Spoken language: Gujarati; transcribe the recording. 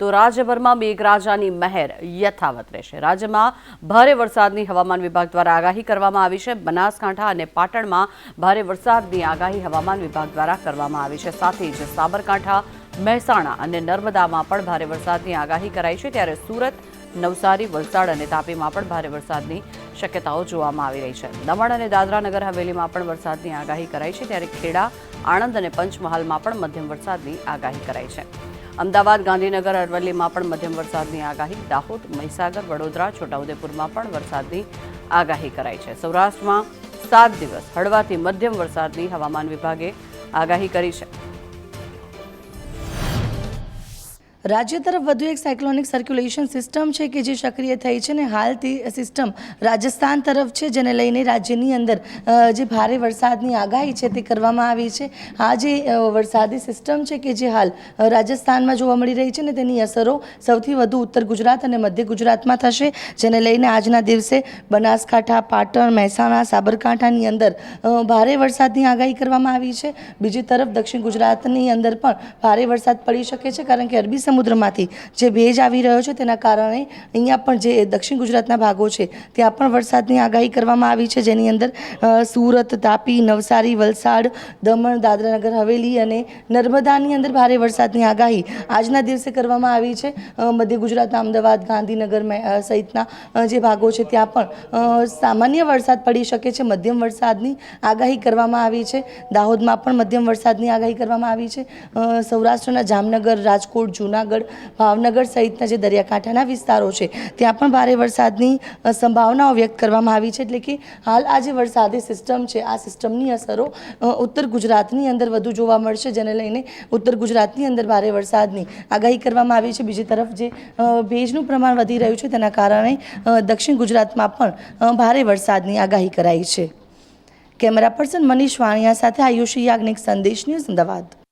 તો રાજ્યભરમાં મેઘરાજાની મહેર યથાવત રહેશે. રાજ્યમાં ભારે વરસાદની હવામાન વિભાગ દ્વારા આગાહી કરવામાં આવી છે. બનાસકાંઠા અને પાટણમાં ભારે વરસાદની આગાહી હવામાન વિભાગ દ્વારા કરવામાં આવી છે. સાથે જ સાબરકાંઠા, મહેસાણા અને નર્મદામાં પણ ભારે વરસાદની આગાહી કરાઈ છે. ત્યારે સુરત, નવસારી, વલસાડ અને તાપીમાં પણ ભારે વરસાદની શક્યતાઓ જોવામાં આવી રહી છે. દમણ અને દાદરા નગર હવેલીમાં પણ વરસાદની આગાહી કરાઈ છે, ત્યારે ખેડા, આણંદ અને પંચમહાલમાં પણ મધ્યમ વરસાદની આગાહી કરાઈ છે. અમદાવાદ, ગાંધીનગર, અરવલ્લીમાં પણ મધ્યમ વરસાદની આગાહી, દાહોદ, મહીસાગર, વડોદરા, છોટાઉદેપુરમાં પણ વરસાદની આગાહી કરાઈ છે. સૌરાષ્ટ્રમાં સાત દિવસ હળવાથી મધ્યમ વરસાદની હવામાન વિભાગે આગાહી કરી છે. રાજ્ય તરફ વધુ એક સાયક્લોનિક સર્ક્યુલેશન સિસ્ટમ છે કે જે સક્રિય થઈ છે ને હાલ તે સિસ્ટમ રાજસ્થાન તરફ છે, જેને લઈને રાજ્યની અંદર જે ભારે વરસાદની આગાહી છે તે કરવામાં આવી છે. આ જે વરસાદી સિસ્ટમ છે કે જે હાલ રાજસ્થાનમાં જોવા મળી રહી છે ને તેની અસરો સૌથી વધુ ઉત્તર ગુજરાત અને મધ્ય ગુજરાતમાં થશે, જેને લઈને આજના દિવસે બનાસકાંઠા, પાટણ, મહેસાણા, સાબરકાંઠાની અંદર ભારે વરસાદની આગાહી કરવામાં આવી છે. બીજી તરફ દક્ષિણ ગુજરાતની અંદર પણ ભારે વરસાદ પડી શકે છે, કારણ કે અરબી સમુદ્રમાંથી. જે ભેજ આવી રહ્યો છે તેના કારણે અહીંયા પણ જે દક્ષિણ ગુજરાતના ભાગો છે, ત્યાં પણ વરસાદની આગાહી કરવામાં આવી છે, જેની અંદર સુરત, તાપી, નવસારી, વલસાડ, દમણ, દાદરાનગર, હવેલી અને નર્મદાની અંદર ભારે વરસાદની આગાહી આજના દિવસે કરવામાં આવી છે. મધ્ય ગુજરાતના અમદાવાદ, ગાંધીનગર સહિતના જે ભાગો છે ત્યાં પણ સામાન્ય વરસાદ પડી શકે છે. મધ્યમ વરસાદની આગાહી કરવામાં આવી છે. દાહોદમાં પણ મધ્યમ વરસાદની આગાહી કરવામાં આવી છે. સૌરાષ્ટ્રના જામનગર, રાજકોટ, જૂનાગઢ ભાવનગર સહિતના જે દરિયાકાંઠાના વિસ્તારો છે, ત્યાં પણ ભારે વરસાદની સંભાવનાઓ વ્યક્ત કરવામાં આવી છે. એટલે કે હાલ આ જે વરસાદી સિસ્ટમ છે, આ સિસ્ટમની અસરો ઉત્તર ગુજરાતની અંદર વધુ જોવા મળશે, જેને લઈને ઉત્તર ગુજરાતની અંદર ભારે વરસાદની આગાહી કરવામાં આવી છે. બીજી તરફ જે ભેજનું પ્રમાણ વધી રહ્યું છે, તેના કારણે દક્ષિણ ગુજરાતમાં પણ ભારે વરસાદની આગાહી કરાઈ છે. કેમેરા પર્સન મનીષ વાણિયા સાથે આયુષી યાજ્ઞિક સંદેશ ન્યૂઝ અમદાવાદ.